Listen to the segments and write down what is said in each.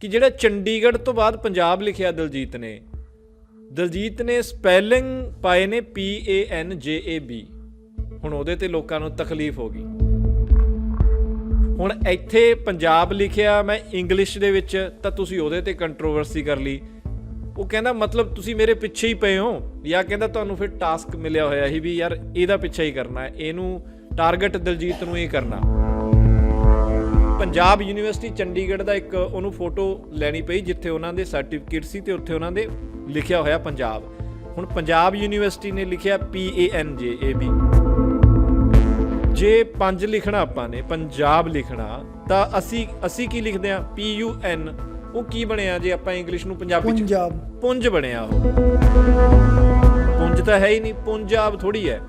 ਕਿ ਜਿਹੜਾ ਚੰਡੀਗੜ੍ਹ ਤੋਂ ਬਾਅਦ ਪੰਜਾਬ ਲਿਖਿਆ ਦਲਜੀਤ ਨੇ ਦਲਜੀਤ ਨੇ ਸਪੈਲਿੰਗ ਪਾਏ ਨੇ P A N J A B ਹੁਣ ਉਹਦੇ ਤੇ ਲੋਕਾਂ ਨੂੰ ਤਕਲੀਫ ਹੋ ਗਈ। ਹੁਣ ਇੱਥੇ ਪੰਜਾਬ ਲਿਖਿਆ, ਮੈਂ ਇੰਗਲਿਸ਼ ਦੇ ਵਿੱਚ, ਤਾਂ ਤੁਸੀਂ ਉਹਦੇ ਤੇ ਕੰਟਰੋਵਰਸੀ ਕਰ ਲਈ। ਉਹ ਕਹਿੰਦਾ, ਮਤਲਬ ਤੁਸੀਂ ਮੇਰੇ ਪਿੱਛੇ ਹੀ ਪਏ ਹੋ। ਜਾਂ ਕਹਿੰਦਾ, ਤੁਹਾਨੂੰ ਫਿਰ ਟਾਸਕ ਮਿਲਿਆ ਹੋਇਆ ਸੀ ਵੀ ਯਾਰ ਇਹਦਾ ਪਿੱਛੇ ਹੀ ਕਰਨਾ ਹੈ। ਇਹਨੂੰ ਟਾਰਗੇਟ ਦਲਜੀਤ ਨੂੰ ਹੀ ਕਰਨਾ। ਪੰਜਾਬ ਯੂਨੀਵਰਸਿਟੀ ਚੰਡੀਗੜ੍ਹ ਦਾ ਇੱਕ ਉਹਨੂੰ ਫੋਟੋ ਲੈਣੀ ਪਈ ਜਿੱਥੇ ਉਹਨਾਂ ਦੇ ਸਰਟੀਫਿਕੇਟ ਸੀ ਤੇ ਉੱਥੇ ਉਹਨਾਂ ਦੇ ਲਿਖਿਆ ਹੋਇਆ ਪੰਜਾਬ। ਹੁਣ ਪੰਜਾਬ ਯੂਨੀਵਰਸਿਟੀ ਨੇ ਲਿਖਿਆ P A N J A B ਜੇ ਪੰਜ ਲਿਖਣਾ ਆਪਾਂ ਨੇ ਪੰਜਾਬ ਲਿਖਣਾ ਤਾਂ ਅਸੀਂ ਅਸੀਂ ਕੀ ਲਿਖਦੇ ਆ P U N ਉਹ ਕੀ ਬਣਿਆ ਜੇ ਆਪਾਂ ਇੰਗਲਿਸ਼ ਨੂੰ ਪੰਜਾਬੀ ਚ ਪੰਜਾਬ ਪੁੰਜ ਬਣਿਆ ਉਹ। ਪੁੰਜ ਤਾਂ ਹੈ ਹੀ ਨਹੀਂ ਪੁੰਜਾਬ ਥੋੜੀ ਹੈ।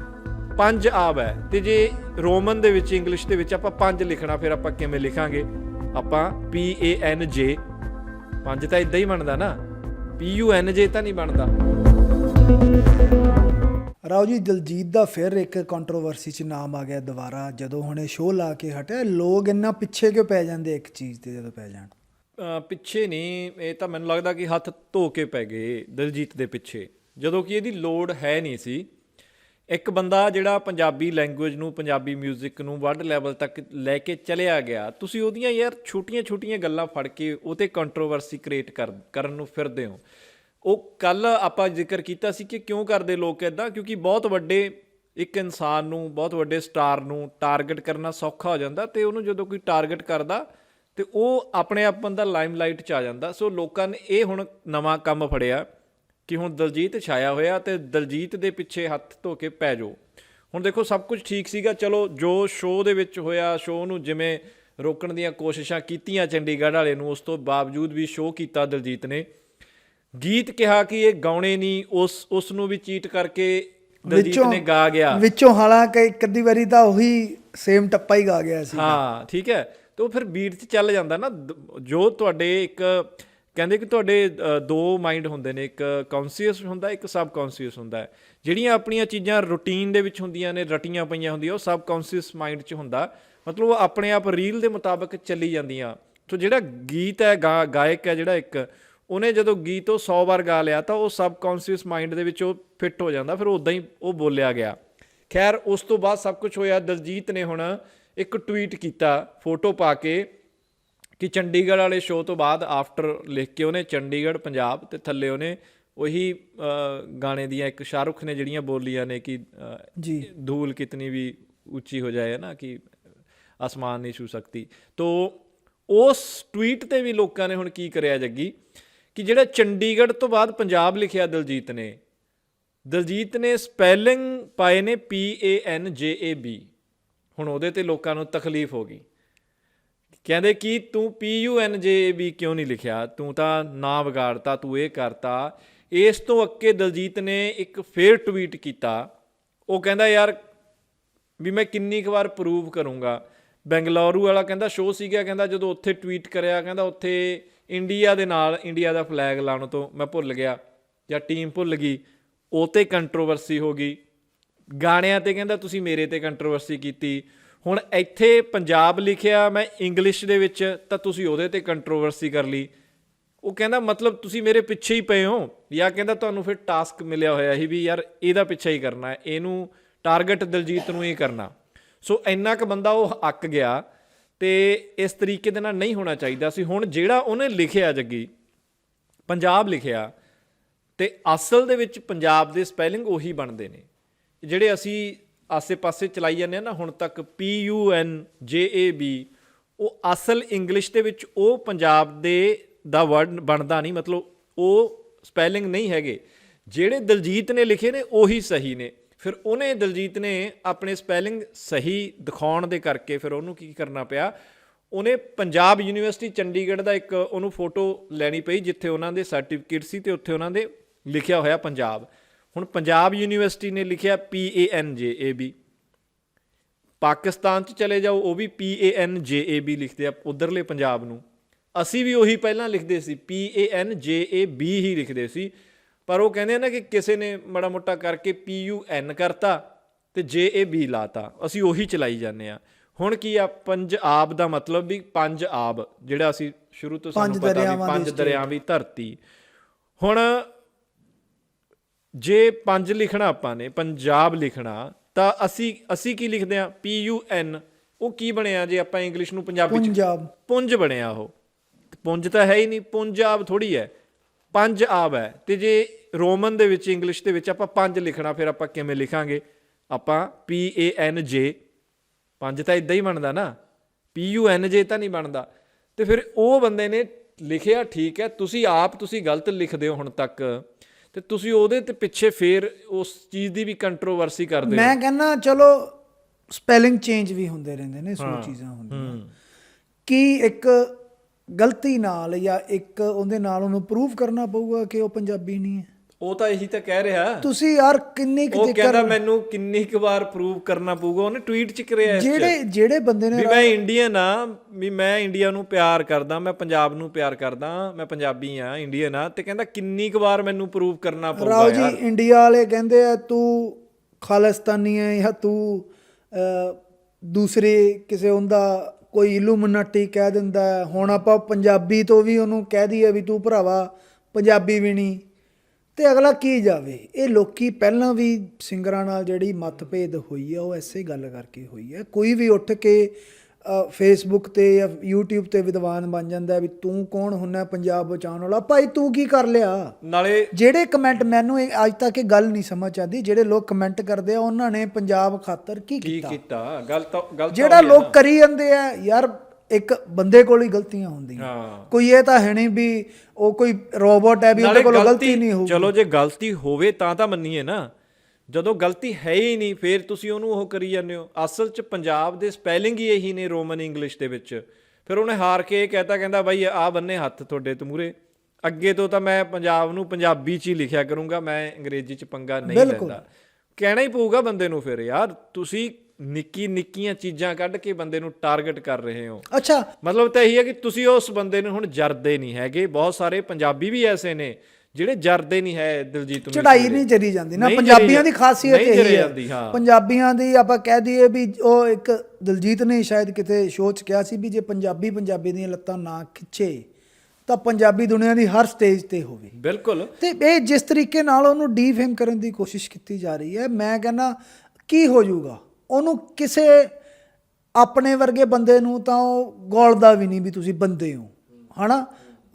ਪੰਜ ਆਬ ਹੈ। ਤੇ ਜੇ ਰੋਮਨ ਦੇ ਵਿੱਚ ਇੰਗਲਿਸ਼ ਦੇ ਵਿੱਚ ਆਪਾਂ ਪੰਜ ਲਿਖਣਾ ਫਿਰ ਆਪਾਂ ਕਿਵੇਂ ਲਿਖਾਂਗੇ? ਆਪਾਂ P A N J ਪੰਜ ਤਾਂ ਇਦਾਂ ਹੀ ਬਣਦਾ ਨਾ। P U N J ਤਾਂ ਨਹੀਂ ਬਣਦਾ। ਰਾਓ ਜੀ ਦਲਜੀਤ ਦਾ ਫਿਰ ਇੱਕ ਕੰਟਰੋਵਰਸੀ 'ਚ ਨਾਮ ਆ ਗਿਆ ਦੁਬਾਰਾ ਜਦੋਂ ਹੁਣੇ ਸ਼ੋਅ ਲਾ ਕੇ ਹਟਿਆ ਲੋਕ ਇੰਨਾ ਪਿੱਛੇ ਕਿਉਂ ਪੈ ਜਾਂਦੇ ਇੱਕ ਚੀਜ਼ ਤੇ ਜਦੋਂ ਪੈ ਜਾਣ? ਪਿੱਛੇ ਨਹੀਂ ਇਹ ਤਾਂ ਮੈਨੂੰ ਲੱਗਦਾ ਕਿ ਹੱਥ ਧੋ ਕੇ ਪੈ ਗਏ ਦਿਲਜੀਤ ਦੇ ਪਿੱਛੇ। ਜਦੋਂ ਕਿ ਇਹਦੀ ਲੋੜ ਹੈ ਨਹੀਂ ਸੀ। ਇੱਕ ਬੰਦਾ ਜਿਹੜਾ ਪੰਜਾਬੀ ਲੈਂਗੁਏਜ ਨੂੰ, ਪੰਜਾਬੀ 뮤직 ਨੂੰ ਵਰਲਡ ਲੈਵਲ ਤੱਕ ਲੈ ਕੇ ਚਲਿਆ ਗਿਆ, ਤੁਸੀਂ ਉਹਦੀਆਂ ਯਾਰ ਛੋਟੀਆਂ-ਛੋਟੀਆਂ ਗੱਲਾਂ ਫੜ ਕੇ ਉਹ ਤੇ ਕੰਟਰੋਵਰਸੀ ਕ੍ਰੀਏਟ ਕਰਨ ਨੂੰ ਫਿਰਦੇ ਹੋ। ਉਹ ਕੱਲ ਆਪਾਂ ਜ਼ਿਕਰ ਕੀਤਾ ਸੀ ਕਿ ਕਿਉਂ ਕਰਦੇ ਲੋਕ ਇਦਾਂ ਕਿਉਂਕਿ ਬਹੁਤ ਵੱਡੇ ਇੱਕ ਇਨਸਾਨ ਨੂੰ, ਬਹੁਤ ਵੱਡੇ ਸਟਾਰ ਨੂੰ ਟਾਰਗੇਟ ਕਰਨਾ ਸੌਖਾ ਹੋ ਜਾਂਦਾ ਤੇ ਉਹਨੂੰ ਜਦੋਂ ਕੋਈ ਟਾਰਗੇਟ ਕਰਦਾ ਤੇ ਉਹ ਆਪਣੇ ਆਪ ਬੰਦਾ ਲਾਈਮਲਾਈਟ 'ਚ ਆ ਜਾਂਦਾ। ਸੋ ਲੋਕਾਂ ਨੇ ਇਹ ਹੁਣ ਨਵਾਂ ਕੰਮ ਫੜਿਆ। ਕਿ ਹੁਣ ਦਲਜੀਤ ਛਾਇਆ ਹੋਇਆ ਤੇ ਦਲਜੀਤ ਦੇ ਪਿੱਛੇ ਹੱਥ ਧੋ ਕੇ ਪੈ ਜਾਓ। ਹੁਣ ਦੇਖੋ ਸਭ ਕੁਝ ਠੀਕ ਸੀਗਾ। ਚਲੋ ਜੋ ਸ਼ੋਅ ਦੇ ਵਿੱਚ ਹੋਇਆ ਸ਼ੋਅ ਨੂੰ ਜਿਵੇਂ ਰੋਕਣ ਦੀਆਂ ਕੋਸ਼ਿਸ਼ਾਂ ਕੀਤੀਆਂ ਚੰਡੀਗੜ੍ਹ ਵਾਲੇ ਨੂੰ ਉਸ ਤੋਂ ਬਾਵਜੂਦ ਵੀ ਸ਼ੋਅ ਕੀਤਾ ਦਲਜੀਤ ਨੇ। ਗੀਤ ਕਿਹਾ ਕਿ ਇਹ ਗਾਉਣੇ ਨਹੀਂ ਉਸ ਉਸ ਨੂੰ ਵੀ ਚੀਟ ਕਰਕੇ ਦਲਜੀਤ ਨੇ ਗਾ ਗਿਆ। ਵਿੱਚੋਂ ਹਾਲਾਂਕਿ ਇੱਕ ਅੱਧੀ ਵਾਰੀ ਤਾਂ ਉਹੀ ਸੇਮ ਟੱਪਾ ਹੀ ਗਾ ਗਿਆ ਸੀ। ਹਾਂ ਠੀਕ ਹੈ। ਤੇ ਉਹ ਫਿਰ ਬੀਟ 'ਚ ਚੱਲ ਜਾਂਦਾ ਨਾ। ਜੋ ਤੁਹਾਡੇ ਇੱਕ ਕਹਿੰਦੇ ਕਿ ਤੁਹਾਡੇ ਦੋ ਮਾਈਂਡ ਹੁੰਦੇ ਨੇ, ਇੱਕ ਕੌਨਸ਼ੀਅਸ ਹੁੰਦਾ, ਇੱਕ ਸਬ ਕੌਨਸ਼ੀਅਸ ਹੁੰਦਾ ਹੈ। ਜਿਹੜੀਆਂ ਆਪਣੀਆਂ ਚੀਜ਼ਾਂ ਰੂਟੀਨ ਦੇ ਵਿੱਚ ਹੁੰਦੀਆਂ ਨੇ, ਰਟੀਆਂ ਪਈਆਂ ਹੁੰਦੀਆਂ, ਉਹ ਸਬ ਕੌਨਸ਼ੀਅਸ ਮਾਈਂਡ 'ਚ ਹੁੰਦਾ। ਮਤਲਬ ਉਹ ਆਪਣੇ ਆਪ ਰੀਲ ਦੇ ਮੁਤਾਬਕ ਚੱਲੀ ਜਾਂਦੀਆਂ। ਸੋ ਜਿਹੜਾ ਗੀਤ ਹੈ, ਗਾ- ਗਾਇਕ ਹੈ ਜਿਹੜਾ ਇੱਕ, ਉਹਨੇ ਜਦੋਂ ਗੀਤ ਉਹ 100 ਵਾਰ ਗਾ ਲਿਆ ਤਾਂ ਉਹ ਸਬ ਕੌਨਸ਼ੀਅਸ ਮਾਈਂਡ ਦੇ ਵਿੱਚ ਉਹ ਫਿੱਟ ਹੋ ਜਾਂਦਾ, ਫਿਰ ਉਦਾਂ ਹੀ ਉਹ ਬੋਲਿਆ ਗਿਆ। ਖੈਰ, ਉਸ ਤੋਂ ਬਾਅਦ ਸਭ ਕੁਝ ਹੋਇਆ। ਦਲਜੀਤ ਨੇ ਹੁਣ ਇੱਕ ਟਵੀਟ ਕੀਤਾ, ਫੋਟੋ ਪਾ ਕੇ ਕਿ ਚੰਡੀਗੜ੍ਹ ਵਾਲੇ ਸ਼ੋਅ ਤੋਂ ਬਾਅਦ ਆਫਟਰ ਲਿਖ ਕੇ ਉਹਨੇ ਚੰਡੀਗੜ੍ਹ ਪੰਜਾਬ ਤੇ ਥੱਲੇ ਉਹਨੇ ਉਹੀ ਗਾਣੇ ਦੀਆਂ ਇੱਕ ਸ਼ਾਹਰੁਖ ਨੇ ਜਿਹੜੀਆਂ ਬੋਲੀਆਂ ਨੇ ਕਿ ਜੀ। ਧੂਲ ਕਿਤਨੀ ਵੀ ਉੱਚੀ ਹੋ ਜਾਏ ਨਾ ਕਿ ਅਸਮਾਨ ਨਹੀਂ ਛੂ ਸਕਤੀ ਤੋ ਉਸ ਟਵੀਟ ਤੇ ਵੀ ਲੋਕਾਂ ਨੇ ਹੁਣ ਕੀ ਕਰਿਆ ਜੱਗੀ? ਕਿ ਜਿਹੜਾ ਚੰਡੀਗੜ੍ਹ ਤੋਂ ਬਾਅਦ ਪੰਜਾਬ ਲਿਖਿਆ ਦਲਜੀਤ ਨੇ ਦਲਜੀਤ ਨੇ ਸਪੈਲਿੰਗ ਪਾਏ ਨੇ P A N J A B ਹੁਣ ਉਹਦੇ ਤੇ ਲੋਕਾਂ ਨੂੰ ਤਕਲੀਫ ਹੋ ਗਈ। ਕਹਿੰਦੇ ਕਿ ਤੂੰ ਪੀ ਯੂ ਐਨ ਜੇ ਵੀ ਕਿਉਂ ਨਹੀਂ ਲਿਖਿਆ? ਤੂੰ ਤਾਂ ਨਾ ਵਿਗਾੜਤਾ, ਤੂੰ ਇਹ ਕਰਤਾ। ਇਸ ਤੋਂ ਅੱਕੇ ਦਲਜੀਤ ਨੇ ਇੱਕ ਫੇਰ ਟਵੀਟ ਕੀਤਾ। ਉਹ ਕਹਿੰਦਾ, ਯਾਰ, ਵੀ ਮੈਂ ਕਿੰਨੀ ਕੁ ਵਾਰ ਪ੍ਰੂਵ ਕਰੂੰਗਾ। ਬੈਂਗਲੌਰੂ ਵਾਲਾ ਕਹਿੰਦਾ ਸ਼ੋਅ ਸੀਗਾ। ਕਹਿੰਦਾ, ਜਦੋਂ ਉੱਥੇ ਟਵੀਟ ਕਰਿਆ, ਕਹਿੰਦਾ, ਉੱਥੇ ਇੰਡੀਆ ਦੇ ਨਾਲ ਇੰਡੀਆ ਦਾ ਫਲੈਗ ਲਾਉਣ ਤੋਂ ਮੈਂ ਭੁੱਲ ਗਿਆ ਜਾਂ ਟੀਮ ਭੁੱਲ ਗਈ। ਉਹ ਤੇ ਕੰਟਰੋਵਰਸੀ ਹੋ ਗਈ। ਗਾਣਿਆਂ ਤੇ ਕਹਿੰਦਾ, ਤੁਸੀਂ ਮੇਰੇ ਤੇ ਕੰਟਰੋਵਰਸੀ ਕੀਤੀ। ਹੁਣ ਇੱਥੇ ਪੰਜਾਬ ਲਿਖਿਆ, ਮੈਂ ਇੰਗਲਿਸ਼ ਦੇ ਵਿੱਚ, ਤਾਂ ਤੁਸੀਂ ਉਹਦੇ ਤੇ ਕੰਟਰੋਵਰਸੀ ਕਰ ਲਈ। ਉਹ ਕਹਿੰਦਾ, ਮਤਲਬ ਤੁਸੀਂ ਮੇਰੇ ਪਿੱਛੇ ਹੀ ਪਏ ਹੋ। ਜਾਂ ਕਹਿੰਦਾ, ਤੁਹਾਨੂੰ ਫਿਰ ਟਾਸਕ ਮਿਲਿਆ ਹੋਇਆ ਸੀ ਵੀ ਯਾਰ, ਇਹਦਾ ਪਿੱਛਾ ਹੀ ਕਰਨਾ ਹੈ। ਇਹਨੂੰ ਟਾਰਗੇਟ ਦਲਜੀਤ ਨੂੰ ਹੀ ਕਰਨਾ। ਸੋ ਇੰਨਾ ਕੁ ਬੰਦਾ ਉਹ ਅੱਕ ਗਿਆ ਤੇ ਇਸ ਤਰੀਕੇ ਦੇ ਨਾਲ ਨਹੀਂ ਹੋਣਾ ਚਾਹੀਦਾ ਸੀ। ਹੁਣ ਜਿਹੜਾ ਉਹਨੇ ਲਿਖਿਆ ਜੱਗੀ, ਪੰਜਾਬ ਲਿਖਿਆ, ਤੇ ਅਸਲ ਦੇ ਵਿੱਚ ਪੰਜਾਬ ਦੇ ਸਪੈਲਿੰਗ ਉਹੀ ਬਣਦੇ ਨੇ। ਜਿਹੜੇ ਅਸੀਂ ਆਸੇ-ਪਾਸੇ ਚਲਾਈ ਜਾਂਦੇ ਆ ਨਾ, ਹੁਣ ਤੱਕ ਪੀ ਯੂ N ਜੇ ਏ ਬੀ ਉਹ ਅਸਲ ਇੰਗਲਿਸ਼ ਦੇ ਵਿੱਚ ਉਹ ਪੰਜਾਬ ਦੇ ਦਾ ਵਰਡ ਬਣਦਾ ਨਹੀਂ, ਮਤਲਬ ਉਹ ਸਪੈਲਿੰਗ ਨਹੀਂ ਹੈਗੇ। ਜਿਹੜੇ ਦਲਜੀਤ ਨੇ ਲਿਖੇ ਨੇ, ਉਹੀ ਸਹੀ ਨੇ। ਫਿਰ ਉਹਨੇ ਦਲਜੀਤ ਨੇ ਆਪਣੇ ਸਪੈਲਿੰਗ ਸਹੀ ਦਿਖਾਉਣ ਦੇ ਕਰਕੇ ਫਿਰ ਉਹਨੂੰ ਕੀ ਕਰਨਾ ਪਿਆ? ਉਹਨੇ ਪੰਜਾਬ ਯੂਨੀਵਰਸਿਟੀ ਚੰਡੀਗੜ੍ਹ ਦਾ ਇੱਕ ਉਹਨੂੰ ਫੋਟੋ ਲੈਣੀ ਪਈ, ਜਿੱਥੇ ਉਹਨਾਂ ਦੇ ਸਰਟੀਫਿਕੇਟ ਸੀ ਤੇ ਉੱਥੇ ਉਹਨਾਂ ਦੇ ਲਿਖਿਆ ਹੋਇਆ ਪੰਜਾਬ। ਹੁਣ ਪੰਜਾਬ ਯੂਨੀਵਰਸਿਟੀ ਨੇ ਲਿਖਿਆ P A N J A B Pakistan ਚ ਚਲੇ ਜਾਓ ਉਹ ਵੀ P A N J A B ਲਿਖਦੇ ਆ ਉਧਰਲੇ ਪੰਜਾਬ ਨੂੰ। ਅਸੀਂ ਵੀ ਉਹੀ ਪਹਿਲਾਂ ਲਿਖਦੇ ਸੀ P A N J A B ਹੀ ਲਿਖਦੇ ਸੀ। ਪਰ ਉਹ ਕਹਿੰਦੇ ਆ ਨਾ ਕਿ ਕਿਸੇ ਨੇ ਮੜਾ ਮੋਟਾ ਕਰਕੇ P U N ਕਰਤਾ ਤੇ J A B ਲਾਤਾ। ਅਸੀਂ ਉਹੀ ਚਲਾਈ ਜਾਂਦੇ ਆ। ਹੁਣ ਕੀ ਆ ਪੰਜਾਬ ਦਾ ਮਤਲਬ ਵੀ ਪੰਜ ਆਬ ਜਿਹੜਾ ਅਸੀਂ ਸ਼ੁਰੂ ਤੋਂ ਸਾਨੂੰ ਪੰਜ ਪਤਾ ਵੀ ਪੰਜ। ਦਰਿਆਵਾਂ ਦੀ ਧਰਤੀ। ਹੁਣ ਜੇ ਪੰਜ ਲਿਖਣਾ ਆਪਾਂ ਨੇ ਪੰਜਾਬ ਲਿਖਣਾ ਤਾਂ ਅਸੀਂ ਅਸੀਂ ਕੀ ਲਿਖਦੇ ਆ ਪੀ ਯੂ ਐਨ ਉਹ ਕੀ ਬਣਿਆ ਜੇ ਆਪਾਂ ਇੰਗਲਿਸ਼ ਨੂੰ ਪੰਜਾਬੀ ਚ? ਪੰਜਾਬ। ਪੁੰਜ ਬਣਿਆ ਉਹ। ਪੁੰਜ ਤਾਂ ਹੈ ਹੀ ਨਹੀਂ ਪੁੰਜਾਬ ਥੋੜੀ ਹੈ। ਪੰਜ ਆਬ ਹੈ। ਤੇ ਜੇ ਰੋਮਨ ਦੇ ਵਿੱਚ ਇੰਗਲਿਸ਼ ਦੇ ਵਿੱਚ ਆਪਾਂ ਪੰਜ ਲਿਖਣਾ ਫਿਰ ਆਪਾਂ ਕਿਵੇਂ ਲਿਖਾਂਗੇ? ਆਪਾਂ P A N J ਪੰਜ ਤਾਂ ਇਦਾਂ ਹੀ ਬਣਦਾ ਨਾ। P U N J ਤਾਂ ਨਹੀਂ ਬਣਦਾ। ਤੇ ਫਿਰ ਉਹ ਬੰਦੇ ਨੇ ਲਿਖਿਆ ਠੀਕ ਹੈ ਤੁਸੀਂ ਆਪ ਤੁਸੀਂ ਗਲਤ ਲਿਖਦੇ ਹੋ ਹੁਣ ਤੱਕ। ਤੇ ਤੁਸੀਂ ਉਹਦੇ ਤੇ ਪਿੱਛੇ ਫੇਰ ਉਸ ਚੀਜ਼ ਦੀ ਵੀ ਕੰਟਰੋਵਰਸੀ ਕਰਦੇ ਹੋ? ਮੈਂ ਕਹਿੰਦਾ ਚਲੋ ਸਪੈਲਿੰਗ ਚੇਂਜ ਵੀ ਹੁੰਦੇ ਰਹਿੰਦੇ ਨੇ ਸੋ ਚੀਜ਼ਾਂ ਹੁੰਦੀਆਂ ਕੀ ਇੱਕ ਗਲਤੀ ਨਾਲ ਜਾਂ ਇੱਕ ਉਹਦੇ ਨਾਲ ਉਹਨੂੰ ਪ੍ਰੂਫ ਕਰਨਾ ਪਊਗਾ ਕਿ ਉਹ ਪੰਜਾਬੀ ਨਹੀਂ ਹੈ? ਉਹ ਤਾਂ ਇਹੀ ਤਾਂ ਕਹਿ ਰਿਹਾ ਤੁਸੀਂ ਯਾਰ ਕਿੰਨੀ ਕੁ ਉਹ ਕਹਿੰਦਾ ਮੈਨੂੰ ਕਿੰਨੀ ਕੁ ਵਾਰ ਪ੍ਰੂਵ ਕਰਨਾ ਪਊਗਾ ਉਹਨੇ ਟਵੀਟ ਚ ਕਰਿਆ। ਜਿਹੜੇ ਜਿਹੜੇ ਬੰਦੇ ਨੇ ਵੀ ਮੈਂ ਇੰਡੀਅਨ ਆ ਵੀ ਮੈਂ ਇੰਡੀਆ ਨੂੰ ਪਿਆਰ ਕਰਦਾ ਮੈਂ ਪੰਜਾਬ ਨੂੰ ਪਿਆਰ ਕਰਦਾ ਮੈਂ ਪੰਜਾਬੀ ਆ ਇੰਡੀਅਨ ਆ ਤੇ ਕਹਿੰਦਾ ਕਿੰਨੀ ਕੁ ਵਾਰ ਮੈਨੂੰ ਪ੍ਰੂਵ ਕਰਨਾ ਪਊਗਾ ਰਾਓ ਜੀ ਇੰਡੀਆ ਵਾਲੇ ਕਹਿੰਦੇ ਆ ਤੂੰ ਖਾਲਿਸਤਾਨੀ ਹੈ ਜਾਂ ਤੂੰ ਦੂਸਰੇ ਕਿਸੇ ਹੁੰਦਾ ਕੋਈ ਇਲੂਮਨਾਟੀ ਕਹਿ ਦਿੰਦਾ। ਹੁਣ ਆਪਾਂ ਪੰਜਾਬੀ ਤੋਂ ਵੀ ਉਹਨੂੰ ਕਹਿ ਦਈਏ ਵੀ ਤੂੰ ਭਰਾਵਾ ਪੰਜਾਬੀ ਵੀ ਨਹੀਂ ਤੇ ਅਗਲਾ ਕੀ ਜਾਵੇ? ਇਹ ਲੋਕੀ ਪਹਿਲਾਂ ਵੀ ਸਿੰਗਰਾਂ ਨਾਲ ਜਿਹੜੀ ਮਤਭੇਦ ਹੋਈ ਆ ਉਹ ਐਸੇ ਗੱਲ ਕਰਕੇ ਹੋਈ ਹੈ ਕੋਈ ਵੀ ਉੱਠ ਕੇ ਫੇਸਬੁੱਕ ਤੇ ਜਾਂ YouTube ਤੇ ਵਿਦਵਾਨ ਬਣ ਜਾਂਦਾ ਵੀ ਤੂੰ ਕੌਣ ਹੁੰਨਾ ਪੰਜਾਬ ਬਚਾਉਣ ਵਾਲਾ? ਭਾਈ ਤੂੰ ਕੀ ਕਰ ਲਿਆ? ਨਾਲੇ ਜਿਹੜੇ ਕਮੈਂਟ ਮੈਨੂੰ ਇਹ ਅੱਜ ਤੱਕ ਇਹ ਗੱਲ ਨਹੀਂ ਸਮਝ ਆਦੀ ਜਿਹੜੇ ਲੋਕ ਕਮੈਂਟ ਕਰਦੇ ਆ ਉਹਨਾਂ ਨੇ ਪੰਜਾਬ ਖਾਤਰ ਕੀ ਕੀ ਕੀਤਾ? ਕੀਤਾ? ਗੱਲ ਤਾਂ ਗੱਲ ਤਾਂ ਜਿਹੜਾ ਲੋਕ ਕਰੀ ਜਾਂਦੇ ਆ ਯਾਰ ਇੱਕ ਬੰਦੇ ਕੋਲ ਹੀ ਗਲਤੀਆਂ ਹੁੰਦੀਆਂ। ਕੋਈ ਇਹ ਤਾਂ ਹੈ ਨਹੀਂ ਵੀ ਉਹ ਕੋਈ ਰੋਬੋਟ ਹੈ ਵੀ ਉਹਦੇ ਕੋਲ ਗਲਤੀ ਨਹੀਂ ਹੋਊਗੀ। ਚਲੋ ਜੇ ਗਲਤੀ ਹੋਵੇ ਤਾਂ ਤਾਂ ਮੰਨੀਏ ਨਾ। ਜਦੋਂ ਗਲਤੀ ਹੈ ਹੀ ਨਹੀਂ ਫੇਰ ਤੁਸੀਂ ਉਹਨੂੰ ਉਹ ਕਰੀ ਜਾਂਦੇ ਹੋ। ਅਸਲ 'ਚ ਪੰਜਾਬ ਦੇ ਸਪੈਲਿੰਗ ਹੀ ਇਹੀ ਨੇ ਰੋਮਨ ਇੰਗਲਿਸ਼ ਦੇ ਵਿੱਚ। ਫਿਰ ਉਹਨੇ ਹਾਰ ਕੇ ਇਹ ਕਹਿਤਾ ਕਹਿੰਦਾ ਬਾਈ ਆ ਬੰਨੇ ਹੱਥ ਤੁਹਾਡੇ ਤੇ ਮੂਰੇ ਅੱਗੇ ਤੋਂ ਤਾਂ ਮੈਂ ਪੰਜਾਬ ਨੂੰ ਪੰਜਾਬੀ 'ਚ ਹੀ ਲਿਖਿਆ ਕਰੂੰਗਾ ਮੈਂ ਅੰਗਰੇਜ਼ੀ 'ਚ ਪੰਗਾ ਨਹੀਂ। ਲੈਂਦਾ। ਕਹਿਣਾ ਹੀ ਪਊਗਾ ਬੰਦੇ ਨੂੰ ਫਿਰ ਯਾਰ ਤੁਸੀਂ ਨਿੱਕੀ ਨਿੱਕੀਆਂ ਚੀਜ਼ਾਂ ਕੱਢ ਕੇ ਬੰਦੇ ਨੂੰ ਟਾਰਗੇਟ ਕਰ ਰਹੇ ਹੋ। ਅੱਛਾ। ਮਤਲਬ ਤਾਂ ਇਹੀ ਹੈ ਕਿ ਤੁਸੀਂ ਉਸ ਬੰਦੇ ਨੂੰ ਹੁਣ ਜਰਦੇ ਨਹੀਂ ਹੈਗੇ। ਬਹੁਤ ਸਾਰੇ ਪੰਜਾਬੀ ਵੀ ਐਸੇ ਨੇ ਜਿਹੜੇ ਜਰਦੇ ਨਹੀਂ ਹੈ ਦਿਲਜੀਤ ਨੂੰ ਚੜਾਈ ਨਹੀਂ ਜਰੀ ਜਾਂਦੀ ਨਾ। ਪੰਜਾਬੀਆਂ ਦੀ ਖਾਸੀਅਤ ਇਹ ਹਾਂ। ਪੰਜਾਬੀਆਂ ਦੀ ਆਪਾਂ ਕਹਿ ਦਈਏ ਵੀ ਉਹ ਇੱਕ ਦਲਜੀਤ ਨੇ ਸ਼ਾਇਦ ਕਿਤੇ ਸ਼ੋਅ 'ਚ ਕਿਹਾ ਸੀ ਵੀ ਜੇ ਪੰਜਾਬੀ ਪੰਜਾਬੀ ਦੀਆਂ ਲੱਤਾਂ ਨਾ ਖਿੱਚੇ ਤਾਂ ਪੰਜਾਬੀ ਦੁਨੀਆ ਦੀ ਹਰ ਸਟੇਜ ਤੇ ਹੋਵੇ। ਬਿਲਕੁਲ। ਤੇ ਇਹ ਜਿਸ ਤਰੀਕੇ ਨਾਲ ਉਹਨੂੰ ਡੀਫੇਮ ਕਰਨ ਦੀ ਕੋਸ਼ਿਸ਼ ਕੀਤੀ ਜਾ ਰਹੀ ਹੈ ਮੈਂ ਕਹਿੰਦਾ ਕੀ ਹੋ ਜਾਊਗਾ? ਉਹਨੂੰ ਕਿਸੇ ਆਪਣੇ ਵਰਗੇ ਬੰਦੇ ਨੂੰ ਤਾਂ ਉਹ ਗੋਲਦਾ ਵੀ ਨਹੀਂ ਵੀ ਤੁਸੀਂ ਬੰਦੇ ਹੋ, ਹਨਾ?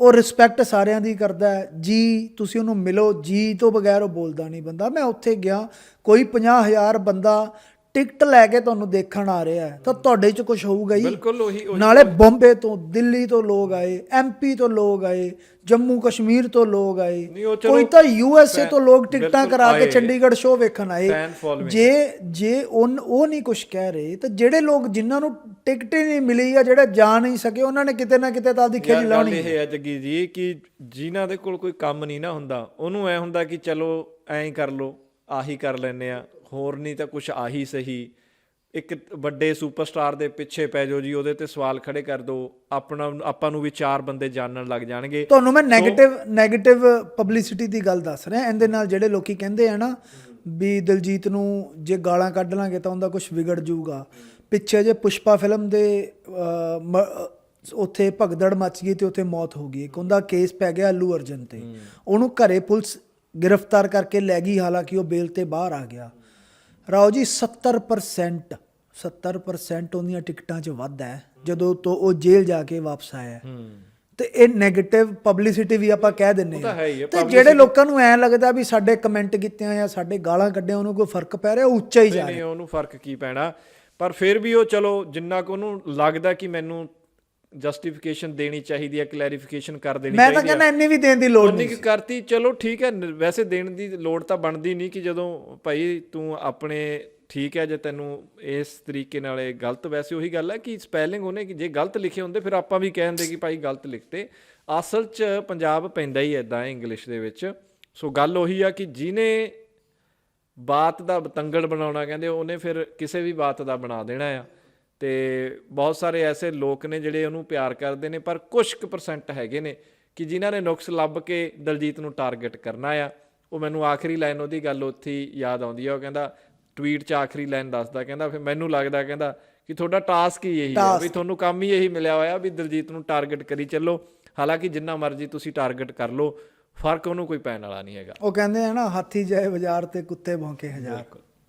ਉਹ ਰਿਸਪੈਕਟ ਸਾਰਿਆਂ ਦੀ ਕਰਦਾ ਹੈ, ਜੀ ਤੁਸੀਂ ਉਹਨੂੰ ਮਿਲੋ, ਜੀ ਤੋਂ ਬਗੈਰ ਉਹ ਬੋਲਦਾ ਨਹੀਂ ਬੰਦਾ। ਮੈਂ ਉੱਥੇ ਗਿਆ, ਕੋਈ 50000 ਬੰਦਾ ਟਿਕਟ ਲੈ ਕੇ ਤੁਹਾਨੂੰ ਦੇਖਣ ਆ ਰਿਹਾ ਹੈ। ਤਾਂ ਤੁਹਾਡੇ 'ਚ ਕੁਝ ਹੋਊਗਾ ਹੀ। ਬਿਲਕੁਲ ਉਹੀ ਨਾਲੇ ਬੰਬੇ ਤੋਂ ਦਿੱਲੀ ਤੋਂ ਲੋਕ ਆਏ ਐਮਪੀ ਤੋਂ ਲੋਕ ਆਏ ਜੰਮੂ ਕਸ਼ਮੀਰ ਤੋਂ ਲੋਕ ਆਏ। ਕੋਈ ਤਾਂ ਯੂਐਸਏ ਤੋਂ ਲੋਕ ਟਿਕਟਾਂ ਕਰਾ ਕੇ। ਚੰਡੀਗੜ੍ਹ ਸ਼ੋਅ ਵੇਖਣ ਆਏ। ਜੇ ਜੇ ਉਹ ਨਹੀਂ ਕੁਝ ਕਹਿ ਰਹੇ ਤਾਂ ਜਿਹੜੇ ਲੋਕ ਜਿਨ੍ਹਾਂ ਨੂੰ ਟਿਕਟ ਹੀ ਨਹੀਂ ਮਿਲੀ ਜਾਂ ਜਿਹੜੇ ਜਾ ਨਹੀਂ ਸਕੇ ਉਹਨਾਂ ਨੇ ਕਿਤੇ ਨਾ ਕਿਤੇ ਤਾਂ ਆਪਦੀ ਖੇਡ ਲਾਉਣੀ ਇਹ ਹੈ। ਜੱਗੀ ਜੀ ਕਿ ਜਿਨ੍ਹਾਂ ਦੇ ਕੋਲ ਕੋਈ ਕੰਮ ਨਹੀਂ ਨਾ ਹੁੰਦਾ ਉਹਨੂੰ ਐ ਹੁੰਦਾ ਕਿ ਚਲੋ ਐਂ ਕਰ ਲੋ ਆਹੀ ਕਰ ਲੈਨੇ ਆ। ਹੋਰ ਨਹੀਂ ਤਾਂ ਕੁਝ ਆਹੀ ਸਹੀ। ਇੱਕ ਵੱਡੇ ਸੁਪਰਸਟਾਰ ਦੇ ਪਿੱਛੇ ਪੈ ਜਾਓ ਜੀ ਉਹਦੇ ਤੇ ਸਵਾਲ ਖੜੇ ਕਰ ਦਿਓ ਆਪਣਾ ਆਪਾਂ ਨੂੰ ਵੀ ਚਾਰ ਬੰਦੇ ਜਾਣਨ ਲੱਗ ਜਾਣਗੇ। ਤੁਹਾਨੂੰ ਮੈਂ 네ਗੇਟਿਵ 네ਗੇਟਿਵ ਪਬਲਿਸਿਟੀ ਦੀ ਗੱਲ ਦੱਸ ਰਿਹਾ। ਇਹਦੇ ਨਾਲ ਜਿਹੜੇ ਲੋਕੀ ਕਹਿੰਦੇ ਆ ਨਾ ਵੀ ਦਿਲਜੀਤ ਨੂੰ ਜੇ ਗਾਲਾਂ ਕੱਢ ਲਾਂਗੇ ਤਾਂ ਉਹਦਾ ਕੁਝ ਵਿਗੜ ਜਾਊਗਾ। ਪਿੱਛੇ ਜੇ ਪੁਸ਼ਪਾ ਫਿਲਮ ਦੇ ਉੱਥੇ ਭਗਦੜ ਮਚ ਗਈ ਤੇ ਉੱਥੇ ਮੌਤ ਹੋ ਗਈ। ਇੱਕ ਉਹਦਾ ਕੇਸ ਪੈ ਗਿਆ ਅੱਲੂ ਅਰਜਨ ਤੇ। ਉਹਨੂੰ ਘਰੇ ਪੁਲਿਸ ਗ੍ਰਿਫਤਾਰ ਕਰਕੇ ਲੈ ਗਈ ਹਾਲਾਂਕਿ ਉਹ ਬੇਲ ਤੇ ਬਾਹਰ ਆ ਗਿਆ। ਰਾਓ ਜੀ 70% 70% ਉਹਦੀਆਂ ਟਿਕਟਾਂ 'ਚ ਵੱਧ ਹੈ ਜਦੋਂ ਤੋਂ ਉਹ ਜੇਲ੍ਹ ਜਾ ਕੇ ਵਾਪਸ ਆਇਆ। ਹੈ। ਤੇ ਇਹ 네ਗੇਟਿਵ ਪਬਲਿਸਿਟੀ ਵੀ ਆਪਾਂ ਕਹਿ ਦਿੰਨੇ ਆ ਤੇ ਜਿਹੜੇ ਲੋਕਾਂ ਨੂੰ ਐ ਲੱਗਦਾ ਵੀ ਸਾਡੇ ਕਮੈਂਟ ਕੀਤੇ ਆ ਜਾਂ ਸਾਡੇ ਗਾਲਾਂ ਕੱਢਿਆ ਉਹਨੂੰ ਕੋਈ ਫ਼ਰਕ ਪੈ ਰਿਹਾ? ਉੱਚਾ ਹੀ ਜਾ ਨਹੀਂ ਰਿਹਾ। ਉਹਨੂੰ ਫ਼ਰਕ ਕੀ ਪੈਣਾ? ਪਰ ਫਿਰ ਵੀ ਉਹ ਚਲੋ ਜਿੰਨਾ ਕੁ ਉਹਨੂੰ ਲੱਗਦਾ ਕਿ ਮੈਨੂੰ ਜਸਟੀਫਿਕੇਸ਼ਨ ਦੇਣੀ ਚਾਹੀਦੀ ਹੈ ਕਲੈਰੀਫਿਕੇਸ਼ਨ ਕਰ ਦੇਣੀ ਮੈਂ ਚਾਹੀਦੀ ਤਾਂ ਕਹਿੰਦਾ ਇੰਨੀ ਵੀ ਦੇਣ ਦੀ ਲੋੜ ਨਹੀਂ ਕੀ ਕਰਤੀ? ਚਲੋ ਠੀਕ ਹੈ ਵੈਸੇ ਦੇਣ ਦੀ ਲੋੜ ਤਾਂ ਬਣਦੀ ਨਹੀਂ ਕਿ ਜਦੋਂ ਭਾਈ ਤੂੰ ਆਪਣੇ ਠੀਕ ਹੈ ਜੇ ਤੈਨੂੰ ਇਸ ਤਰੀਕੇ ਨਾਲ ਇਹ ਗਲਤ ਵੈਸੇ ਉਹੀ ਗੱਲ ਹੈ ਕਿ ਸਪੈਲਿੰਗ ਉਹਨੇ ਕਿ ਜੇ ਗਲਤ ਲਿਖੇ ਹੁੰਦੇ ਫਿਰ ਆਪਾਂ ਵੀ ਕਹਿੰਦੇ ਕਿ ਭਾਈ ਗਲਤ ਲਿਖਤੇ। ਅਸਲ 'ਚ ਪੰਜਾਬ ਪੈਂਦਾ ਹੀ ਐਦਾਂ ਇੰਗਲਿਸ਼ ਦੇ ਵਿੱਚ। ਸੋ ਗੱਲ ਉਹੀ ਆ ਕਿ ਜਿਹਨੇ ਬਾਤ ਦਾ ਬਤੰਗੜ ਬਣਾਉਣਾ ਕਹਿੰਦੇ ਉਹਨੇ ਫਿਰ ਕਿਸੇ ਵੀ ਬਾਤ ਦਾ ਬਣਾ ਦੇਣਾ ਆ। ਤੇ ਬਹੁਤ ਸਾਰੇ ਐਸੇ ਲੋਕ ਨੇ ਜਿਹੜੇ ਉਹਨੂੰ ਪਿਆਰ ਕਰਦੇ ਨੇ ਪਰ ਕੁਝ ਕੁ ਪਰਸੈਂਟ ਹੈਗੇ ਨੇ ਕਿ ਜਿਨ੍ਹਾਂ ਨੇ ਨੁਕਸ ਲੱਭ ਕੇ ਦਲਜੀਤ ਨੂੰ ਟਾਰਗੇਟ ਕਰਨਾ ਆ। ਉਹ ਮੈਨੂੰ ਆਖਰੀ ਲਾਈਨ ਉਹਦੀ ਗੱਲ ਉੱਥੇ ਯਾਦ ਆਉਂਦੀ ਆ ਉਹ ਕਹਿੰਦਾ ਟਵੀਟ 'ਚ ਆਖਰੀ ਲਾਈਨ ਦੱਸਦਾ ਕਹਿੰਦਾ ਫਿਰ ਮੈਨੂੰ ਲੱਗਦਾ ਕਹਿੰਦਾ ਕਿ ਤੁਹਾਡਾ ਟਾਸਕ ਹੀ ਇਹੀ ਹੈ ਵੀ ਤੁਹਾਨੂੰ ਕੰਮ ਹੀ ਇਹੀ ਮਿਲਿਆ ਹੋਇਆ ਵੀ ਦਿਲਜੀਤ ਨੂੰ ਟਾਰਗੇਟ ਕਰੀ ਚੱਲੋ। ਹਾਲਾਂਕਿ ਜਿੰਨਾ ਮਰਜ਼ੀ ਤੁਸੀਂ ਟਾਰਗੇਟ ਕਰ ਲਓ ਫ਼ਰਕ ਉਹਨੂੰ ਕੋਈ ਪੈਣ ਵਾਲਾ ਨਹੀਂ ਹੈਗਾ। ਉਹ ਕਹਿੰਦੇ ਆ ਨਾ ਹਾਥੀ ਜਾਏ ਬਾਜ਼ਾਰ ਤੇ ਕੁੱਤੇ ਭੌਂਕੇ ਹਜ਼ਾਰ।